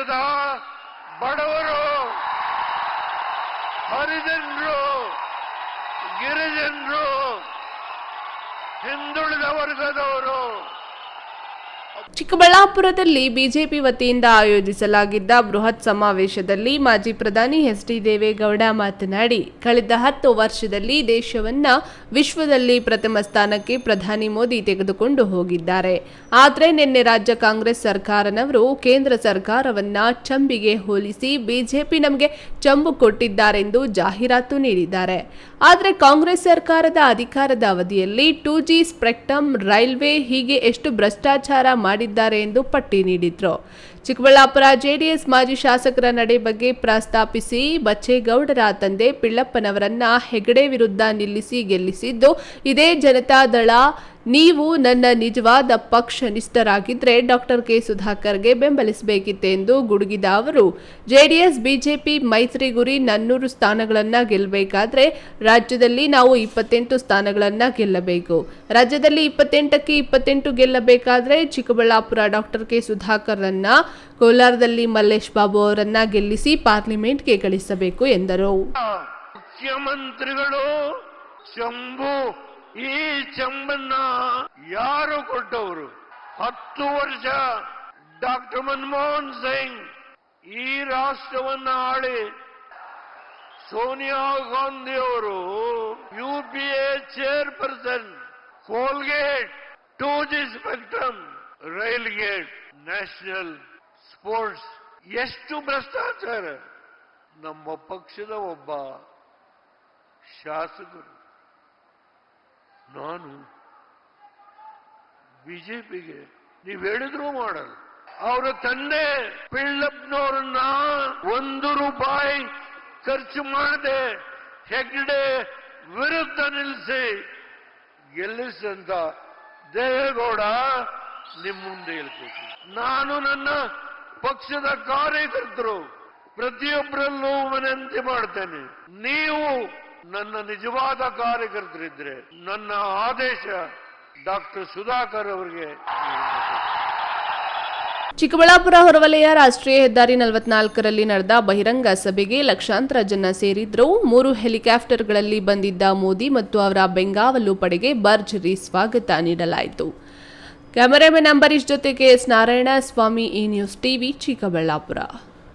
ದೇಶದ ಬಡವರು ಹರಿಜನರು ಗಿರಿಜನರು ಹಿಂದುಳಿದ ವರ್ಗದವರು. ಚಿಕ್ಕಬಳ್ಳಾಪುರದಲ್ಲಿ ಬಿಜೆಪಿ ವತಿಯಿಂದ ಆಯೋಜಿಸಲಾಗಿದ್ದ ಬೃಹತ್ ಸಮಾವೇಶದಲ್ಲಿ ಮಾಜಿ ಪ್ರಧಾನಿ ಎಚ್ ಡಿ ದೇವೇಗೌಡ ಮಾತನಾಡಿ, ಕಳೆದ ಹತ್ತು ವರ್ಷದಲ್ಲಿ ದೇಶವನ್ನ ವಿಶ್ವದಲ್ಲಿ ಪ್ರಥಮ ಸ್ಥಾನಕ್ಕೆ ಪ್ರಧಾನಿ ಮೋದಿ ತೆಗೆದುಕೊಂಡು ಹೋಗಿದ್ದಾರೆ. ಆದರೆ ನಿನ್ನೆ ರಾಜ್ಯ ಕಾಂಗ್ರೆಸ್ ಸರ್ಕಾರನವರು ಕೇಂದ್ರ ಸರ್ಕಾರವನ್ನ ಚಂಬಿಗೆ ಹೋಲಿಸಿ ಬಿಜೆಪಿ ನಮಗೆ ಚಂಬು ಕೊಟ್ಟಿದ್ದಾರೆಂದು ಜಾಹೀರಾತು ನೀಡಿದ್ದಾರೆ. ಆದರೆ ಕಾಂಗ್ರೆಸ್ ಸರ್ಕಾರದ ಅಧಿಕಾರದ ಅವಧಿಯಲ್ಲಿ ಟೂ ಜಿ ಸ್ಪೆಕ್ಟಮ್ ರೈಲ್ವೆ ಹೀಗೆ ಎಷ್ಟು ಭ್ರಷ್ಟಾಚಾರ ಮಾಡಿದ್ದಾರೆ ಎಂದು ಪಟ್ಟಿ ನೀಡಿದ್ರು. ಚಿಕ್ಕಬಳ್ಳಾಪುರ ಜೆಡಿಎಸ್ ಮಾಜಿ ಶಾಸಕರ ನಡೆ ಬಗ್ಗೆ ಪ್ರಸ್ತಾಪಿಸಿ ಬಚ್ಚೇಗೌಡರ ತಂದೆ ಪಿಳ್ಳಪ್ಪನವರನ್ನ ಹೆಗಡೆ ವಿರುದ್ಧ ನಿಲ್ಲಿಸಿ ಗೆಲ್ಲಿಸಿದ್ದು ಇದೇ ಜನತಾದಳ ನೀವು ನನ್ನ ನಿಜವಾದ ಪಕ್ಷ ನಿಷ್ಠರಾಗಿದ್ದರೆ ಡಾಕ್ಟರ್ ಕೆ ಸುಧಾಕರ್ಗೆ ಬೆಂಬಲಿಸಬೇಕಿತ್ತೆಂದು ಗುಡುಗಿದ ಅವರು. ಜೆಡಿಎಸ್, ಬಿಜೆಪಿ ಮೈತ್ರಿ ಗುರಿ ನನ್ನೂರು ಸ್ಥಾನಗಳನ್ನು ಗೆಲ್ಲಬೇಕಾದ್ರೆ ರಾಜ್ಯದಲ್ಲಿ ನಾವು ಇಪ್ಪತ್ತೆಂಟು ಸ್ಥಾನಗಳನ್ನು ಗೆಲ್ಲಬೇಕು. ರಾಜ್ಯದಲ್ಲಿ ಇಪ್ಪತ್ತೆಂಟಕ್ಕೆ ಇಪ್ಪತ್ತೆಂಟು ಗೆಲ್ಲಬೇಕಾದ್ರೆ ಚಿಕ್ಕಬಳ್ಳಾಪುರ ಡಾಕ್ಟರ್ ಕೆ ಸುಧಾಕರ್ರನ್ನ, ಕೋಲಾರದಲ್ಲಿ ಮಲ್ಲೇಶ್ ಬಾಬು ಅವರನ್ನ ಗೆಲ್ಲಿಸಿ ಪಾರ್ಲಿಮೆಂಟ್ಗೆ ಕಳಿಸಬೇಕು ಎಂದರು. ಮುಖ್ಯಮಂತ್ರಿಗಳು ಈ ಚಂಬನ್ನ ಯಾರು ಕೊಟ್ಟವರು? ಹತ್ತು ವರ್ಷ ಡಾಕ್ಟರ್ ಮನಮೋಹನ್ ಸಿಂಗ್ ಈ ರಾಷ್ಟ್ರವನ್ನ ಆಳಿ ಸೋನಿಯಾ ಗಾಂಧಿ ಅವರು U P A chairperson, coalgate two G spectrum rail gate national sports. ಎಷ್ಟು ಭ್ರಷ್ಟಾಚಾರ? ನಮ್ಮ ಪಕ್ಷದ ಒಬ್ಬ ಶಾಸಕರು. ನಾನು ಬಿಜೆಪಿಗೆ ನೀವು ಹೇಳಿದ್ರು ಮಾಡಲ್ಲ. ಅವರ ತಂದೆ ಪಿಳ್ಳಪ್ಪನವ್ರನ್ನ ಒಂದು ರೂಪಾಯಿ ಖರ್ಚು ಮಾಡದೆ ಹೆಗ್ಡೆ ವಿರುದ್ಧ ನಿಲ್ಲಿಸಿ ಗೆಲ್ಲಿಸಿದಂತ ದೇವೇಗೌಡ ನಿಮ್ಮ ಮುಂದೆ ಹೇಳ್ಕೊತೀನಿ ನಾನು ನನ್ನ ಪಕ್ಷದ ಕಾರ್ಯಕರ್ತರು, ಪ್ರತಿಯೊಬ್ಬರಲ್ಲೂ ವಿನಂತಿ ಮಾಡ್ತೇನೆ. ನೀವು ನನ್ನ ನಿಜವಾದ ಕಾರ್ಯಕರ್ತರಿದ್ರೆ ನನ್ನ ಆದೇಶ ಡಾಕ್ಟರ್ ಸುಧಾಕರ್ ಅವರಿಗೆ ಚಿಕ್ಕಬಳ್ಳಾಪುರ ಹೊರವಲಯ ರಾಷ್ಟ್ರೀಯ ಹೆದ್ದಾರಿ ನಲವತ್ನಾಲ್ಕರಲ್ಲಿ ನಡೆದ ಬಹಿರಂಗ ಸಭೆಗೆ ಲಕ್ಷಾಂತರ ಜನ ಸೇರಿದ್ರು. ಮೂರು ಹೆಲಿಕಾಪ್ಟರ್ಗಳಲ್ಲಿ ಬಂದಿದ್ದ ಮೋದಿ ಮತ್ತು ಅವರ ಬೆಂಗಾವಲು ಪಡೆಗೆ ಭರ್ಜರಿ ಸ್ವಾಗತ ನೀಡಲಾಯಿತು. ಕ್ಯಾಮರಾಮನ್ ಅಂಬರೀಶ್ ಜೊತೆಗೆ ಎಸ್ ನಾರಾಯಣ ಸ್ವಾಮಿ ಈ ನ್ಯೂಸ್ ಟಿವಿ ಚಿಕ್ಕಬಳ್ಳಾಪುರ.